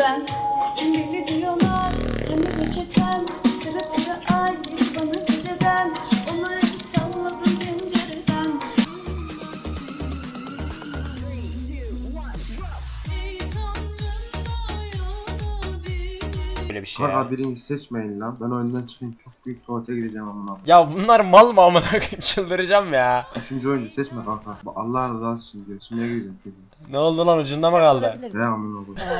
ben. Deli diyorlar hani reçeten Böyle bir şey ya. Kanka birinci seçmeyin lan. Ben oyundan çıkayım çok büyük tuvalete gideceğim amına. Ya bunlar mal mı amına koyayım çıldıracağım ya. Üçüncü oyuncu seçme kanka. Allah rızası için diyor. Şimdiye gireceğim çünkü. Ne oldu lan ucunda mı kaldı? Ve amına koyayım.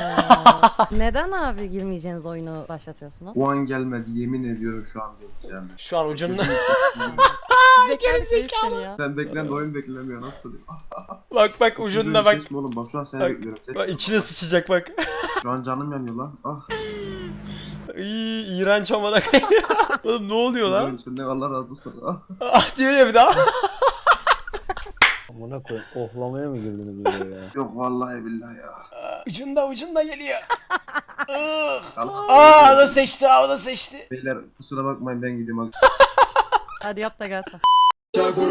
Ee, neden abi girmeyeceğiniz oyunu başlatıyorsunuz? O an gelmedi yemin ediyorum şu an diyeceğim. Şu an ucunda. Gerizekalı. ya. Sen beklen de oyun beklemiyor nasıl? Bak bak ucunda bak. Seçme oğlum bak şu an seni bekliyorum. Bak içine sıçacak bak. Şu an canım yanıyor lan. Ah. İyi iğrenç amına koyayım. Oğlum ne oluyor lan? Senden Allah razı olsun. Ah. Ah diyor ya bir daha. Amına koyayım ohlamaya mı girdiniz buraya ya? Yok vallahi billahi ya. ucunda ucunda geliyor. Allah. Aa o da seçti o da seçti. Beyler kusura bakmayın ben gideyim hadi. Hadi yap da gelsin. Ayakta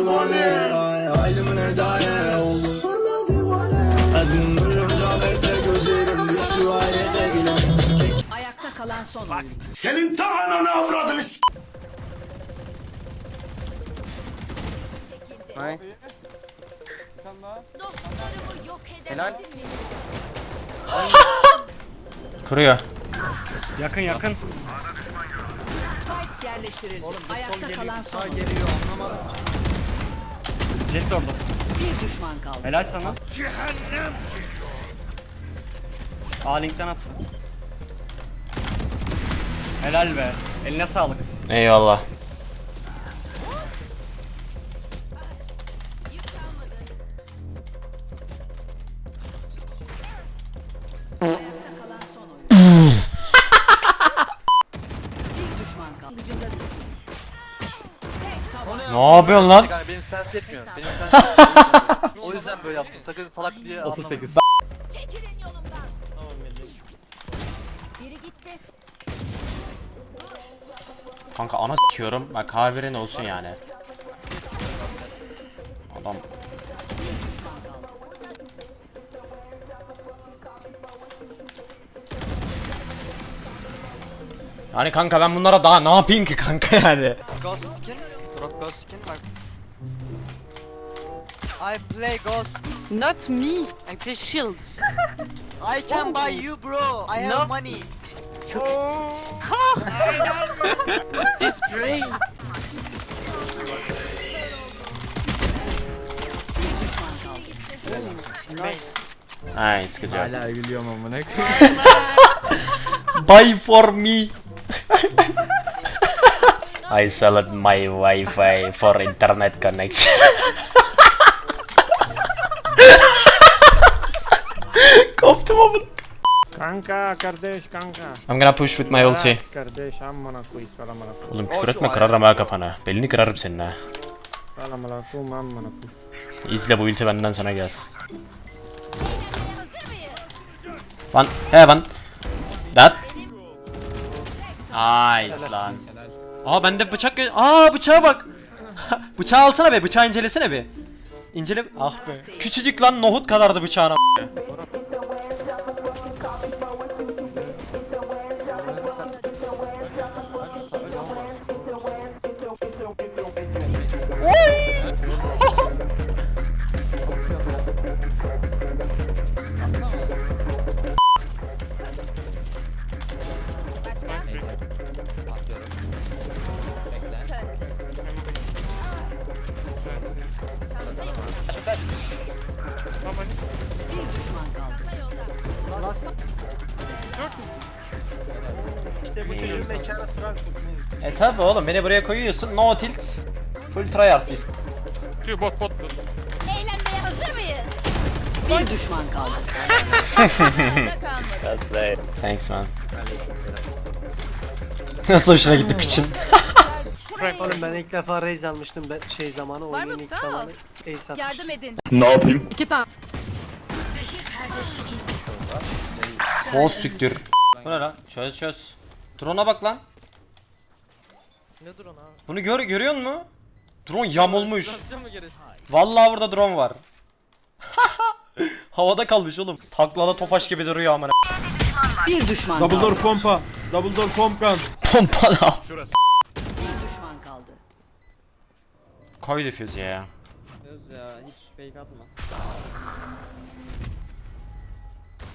kalan son oyun. Kuruyor. Yakın yakın. Spike yerleştirildi. Ayakta kalan son oyun. Jet orada. Bir düşman kaldı. Helal sana. A linkten at. Helal be. Eline sağlık. Eyvallah. Ne yapıyorsun lan? Yani benim sens yetmiyor. Benim sens. O yüzden böyle yaptım. Sakın salak diye 38. Çekilin yolumdan. Biri gitti. Kanka ana s**kiyorum. Bak haberin olsun yani. Adam Yani kanka ben bunlara daha ne yapayım ki kanka yani? Ghost skin. Drop ghost skin bak. I play ghost. Not me. I play shield. I can buy you bro. I have money. This brain. Nice. Nice good job. Hala gülüyorum amına Buy for me. I sold my Wi-Fi for internet connection. Kanka kardeş kanka. I'm gonna push with my ulti. Kardeş amına koy salamana koy. Oğlum küfür etme kırarım ha kafana. Belini kırarım senin ha. Salamana koy amına koy. İzle bu ulti benden sana gelsin. Lan he lan. That. Nice lan. Aa bende bıçak gö- Aa bıçağa bak. bıçağı alsana be bıçağı incelesene be. İncele ah be. Küçücük lan nohut kadardı bıçağın İşte bu çocuğun mekanı Frankfurt. E tabi oğlum beni buraya koyuyorsun no tilt. Full tryhard is. Eğlenmeye hazır mıyız? Bir düşman kaldı. Thanks man. Nasıl hoşuna gitti piçin? Oğlum ben ilk defa raise almıştım ben şey zamanı oyunun ilk zamanı. Ace atmıştım. Yardım edin. İki tane. Boz süktür. Bu ne lan? Çöz çöz. Drone'a bak lan. Ne drone abi? Bunu gör görüyor musun? Drone yamulmuş. Vallahi burada drone var. Havada kalmış oğlum. Taklada tofaş gibi duruyor amına. Bir düşman Double kaldı. door pompa. Double door pump gun. Pompala. Bir düşman kaldı. Koy difüzü ya. Söz ya hiç fake atma.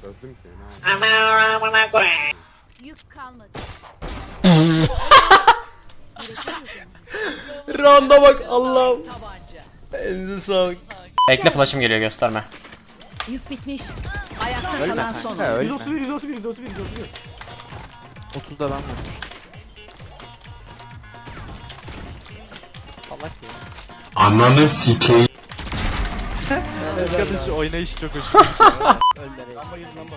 Sözüm seni Yük kalmadı. Randa bak Allah'ım. Elinize sağlık. Bekle flash'ım geliyor gösterme. Yük bitmiş. Ayakta kalan son. ha. oyuncu. 131 131 131 131. 30'da ben vurmuştum. Salak ya. Ananı sikeyim. Arkadaşı oynayışı çok hoşuma Öldüreyim. Lamba gidin lamba.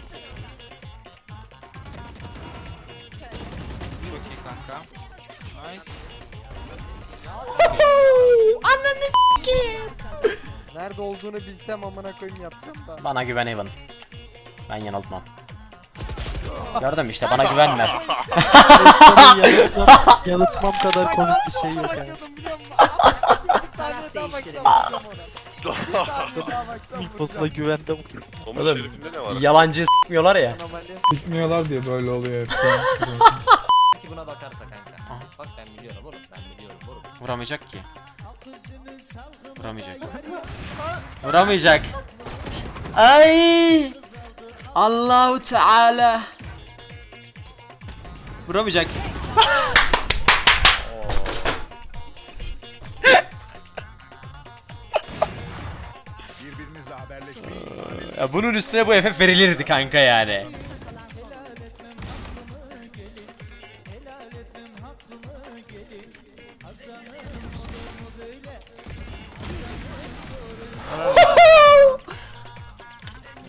Çok iyi kanka. Nice. Nerede olduğunu bilsem amına koyayım yapacağım da. Bana güven Evan. Ben yanıltmam. Gördün mü işte bana güvenme. Yalıtmam kadar komik bir şey yok yani. Taraf değiştirin. Infosuna güvende Oğlum yalancı s**miyorlar ya. Bitmiyorlar diye böyle oluyor hep. Ki buna bakarsa kanka. Bak ben biliyorum oğlum ben biliyorum oğlum. Vuramayacak ki. Vuramayacak. Vuramayacak. Ay! Allahu Teala. Vuramayacak. Ya bunun üstüne bu FF verilirdi kanka yani.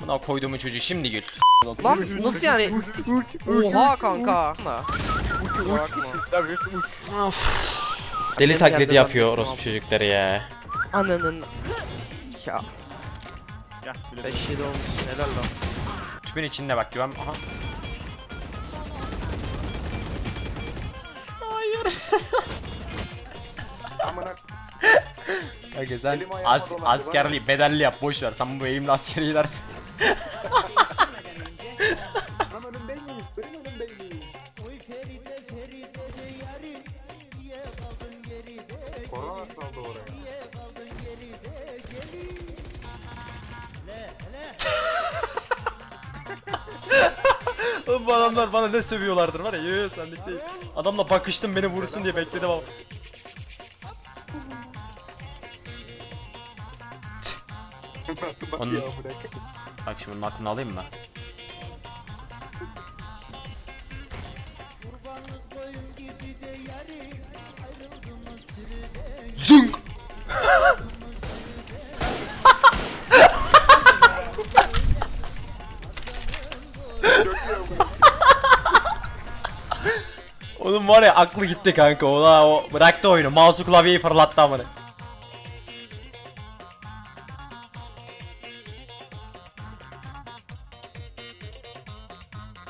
Buna koyduğumu çocuğu şimdi gül. Lan nasıl yani? Oha kanka. Deli taklidi yapıyor orospu çocukları ya. Ananın. Ya. 5 7 olmuş. Helal lan. Tüpün içinde bak güven. Aha. Hayır. Kanka sen as askerli bedelli yap boş ver. Sen bu eğimle askeri gidersin. Oğlum bu adamlar bana ne sövüyorlardır var ya. Yo yo senlik değil. Adamla bakıştım beni vursun diye bekledim ama. Onun... Bak şimdi bunun aklını alayım mı? Zünk! Oğlum var ya aklı gitti kanka. Ola o bıraktı oyunu. Mouse'u klavyeyi fırlattı amına.